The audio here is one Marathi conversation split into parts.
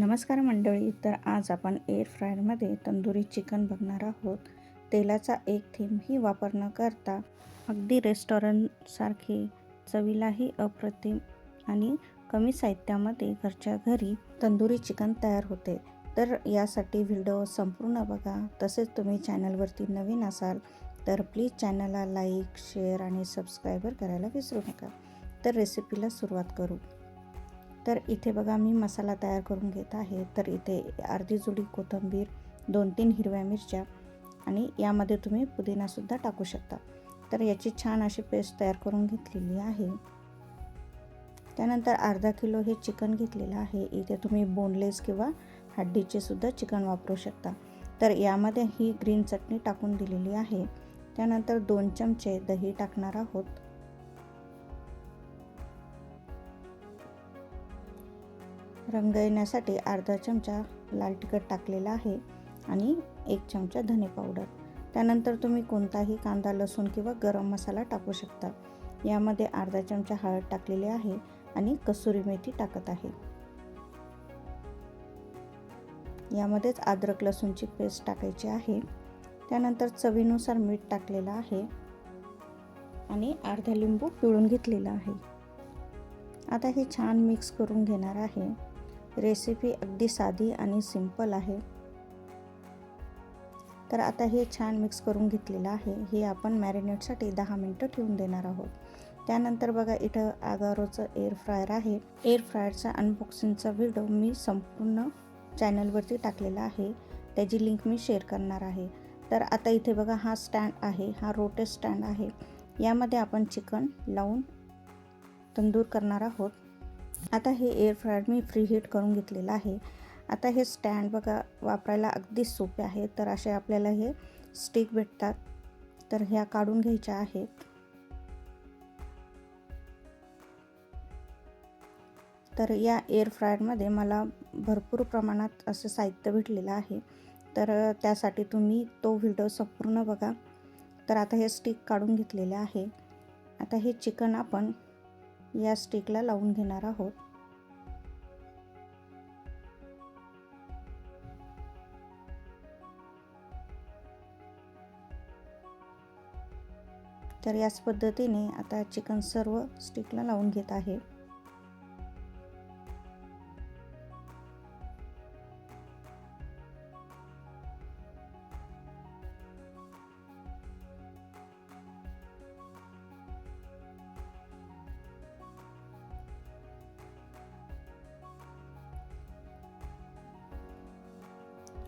नमस्कार मंडळी तर आज आपण एअर फ्रायरमध्ये तंदुरी चिकन बघणार आहोत. तेलाचा एक थेंबही वापर न करता अगदी रेस्टॉरंटसारखे चवीलाही अप्रतिम आणि कमी साहित्यामध्ये घरच्या घरी तंदुरी चिकन तयार होते. तर यासाठी व्हिडिओ संपूर्ण बघा. तसेच तुम्ही चॅनलवरती नवीन असाल तर प्लीज चॅनलला लाईक शेअर आणि सबस्क्रायबर करायला विसरू नका. तर रेसिपीला सुरुवात करू. तर इथे बघा मी मसाला तयार करून घेत आहे. तर इथे अर्धी जुडी कोथिंबीर दोन तीन हिरव्या मिरच्या आणि यामध्ये तुम्ही पुदिनासुद्धा टाकू शकता. तर याची छान अशी पेस्ट तयार करून घेतलेली आहे. त्यानंतर अर्धा किलो हे चिकन घेतलेलं आहे. इथे तुम्ही बोनलेस किंवा हड्डीचे सुद्धा चिकन वापरू शकता. तर यामध्ये ही ग्रीन चटणी टाकून दिलेली आहे. त्यानंतर दोन चमचे दही टाकणार आहोत. रंग येण्यासाठी अर्धा चमचा लाल तिखट टाकलेला आहे आणि एक चमचा धने पावडर. त्यानंतर तुम्ही कोणताही कांदा लसूण किंवा गरम मसाला टाकू शकता. यामध्ये अर्धा चमचा हळद टाकलेली आहे आणि कसुरी मेथी टाकत आहे. यामध्येच अद्रक लसूणची पेस्ट टाकायची आहे. त्यानंतर चवीनुसार मीठ टाकलेलं आहे आणि अर्धा लिंबू पिळून घेतलेला आहे. आता हे छान मिक्स करून घेणार आहे. रेसिपी अगदी साधी आणि सिंपल आहे. तर आता हे छान मिक्स करून घेतलेलं आहे. हे आपण मॅरिनेटसाठी दहा मिनटं ठेवून देणार आहोत. त्यानंतर बघा इथं आगारोचं एअर फ्रायर आहे. एअर फ्रायरचा अनबॉक्सिंगचा व्हिडिओ मी संपूर्ण चॅनलवरती टाकलेला आहे. त्याची लिंक मी शेअर करणार आहे. तर आता इथे बघा हा स्टँड आहे. हा रोटे स्टँड आहे. यामध्ये आपण चिकन लावून तंदूर करणार आहोत. आता हे एअर फ्रायर मी फ्री हीट करून घेतलेलं आहे. आता हे स्टँड बघा वापरायला अगदी सोपे आहे. तर असे आपल्याला हे स्टिक भेटतात. तर ह्या काढून घ्यायच्या आहेत. तर या एअर फ्रायरमध्ये मला भरपूर प्रमाणात असं साहित्य भेटलेलं आहे. तर त्यासाठी तुम्ही तो व्हिडिओ संपूर्ण बघा. तर आता हे स्टिक काढून घेतलेले आहे. आता हे चिकन आपण या स्टिकला लावून घेणार आहोत. तर याच पद्धतीने आता चिकन सर्व स्टिकला लावून घेत आहे.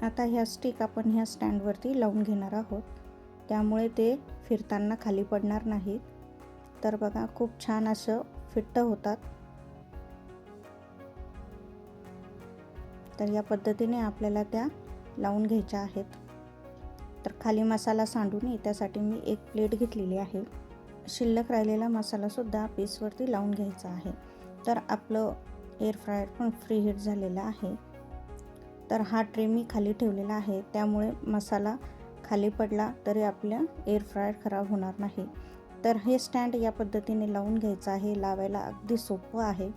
आता ह्या स्टिक आपण ह्या स्टँडवरती लावून घेणार आहोत. त्यामुळे ते फिरताना खाली पडणार नाहीत. तर बघा खूप छान असं फिट्ट होतात. तर या पद्धतीने आपल्याला त्या लावून घ्यायच्या आहेत. तर खाली मसाला सांडू नये त्यासाठी मी एक प्लेट घेतलेली आहे. शिल्लक राहिलेला मसालासुद्धा पीसवरती लावून घ्यायचा आहे. तर आपलं एअर फ्रायर पण फ्री हीट झालेलं आहे. तर हा ट्रे मी खाली ठेवलेला आहे. त्यामुळे मसाला खाली पडला तरी आपल्या एअर फ्रायर खराब होणार नाही. तर हे स्टँड या पद्धतीने लावून घ्यायचं आहे. लावायला अगदी सोपं आहे.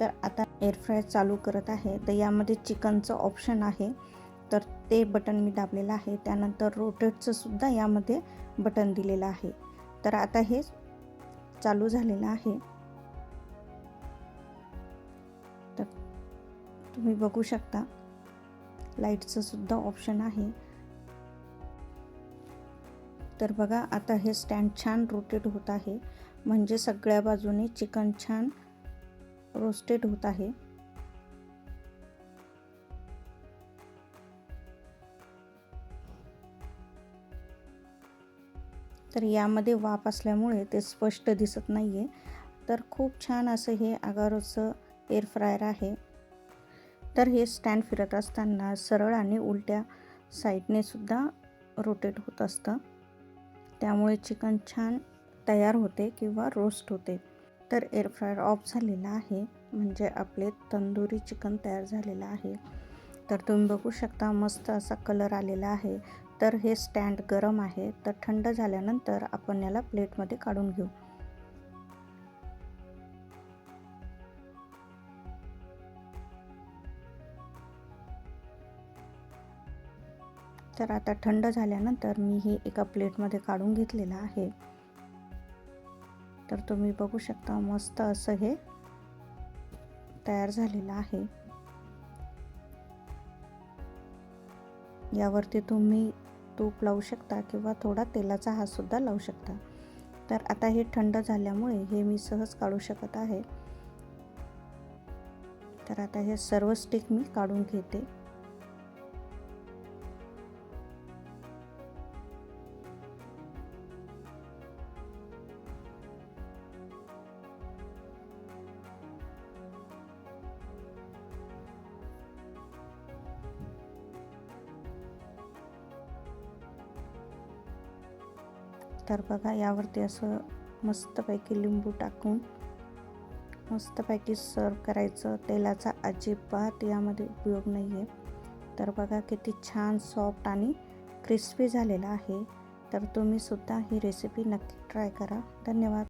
तर आता एअर फ्रायर चालू करत आहे. तर यामध्ये चिकनचं ऑप्शन आहे. तर ते बटन मी दाबलेलं आहे. त्यानंतर रोटेटचं सुद्धा यामध्ये बटन दिलेलं आहे. तर आता हे चालू झालेलं आहे. तर तुम्ही बघू शकता. लाईटचं सुद्धा ऑप्शन आहे. तर बघा आता हे स्टँड छान रोटेट होत आहे. म्हणजे सगळ्या बाजूने चिकन छान रोस्टेड होत आहे. तर यामध्ये वाफ असल्यामुळे ते स्पष्ट दिसत नाही आहे तर खूप छान असं हे आगारोचं एअर फ्रायर आहे. तर हे स्टँड फिरत असताना सरळ आणि उलट्या साईडने सुद्धा रोटेट होत असतं. त्यामुळे चिकन छान तयार होते किंवा रोस्ट होते. तर एअरफ्रायर ऑफ झालेला आहे. म्हणजे आपले तंदुरी चिकन तयार झालेलं आहे. तर तुम्ही बघू शकता मस्त असा कलर आलेला आहे. तर हे स्टँड गरम आहे. तर थंड झाल्यानंतर आपण याला प्लेटमध्ये काढून घेऊ. तर आता थंड झाल्यानंतर मी हे एका प्लेटमध्ये काढून घेतलेलं आहे. तर तुम्ही बघू शकता मस्त असं हे तयार झालेलं आहे. यावरती तुम्ही तूप लावू शकता किंवा थोडा तेलाचा हात सुद्धा लावू शकता. तर आता हे थंड झाल्यामुळे हे मी सहज काढू शकत आहे. तर आता हे सर्व स्टिक मी काढून घेते. तर बघा यावरती असं मस्तपैकी लिंबू टाकून मस्तपैकी सर्व करायचं. तेलाचा अजिबात यामध्ये उपयोग नाही आहे तर बघा किती छान सॉफ्ट आणि क्रिस्पी झालेला आहे. तर तुम्हीसुद्धा ही रेसिपी नक्की ट्राय करा. धन्यवाद.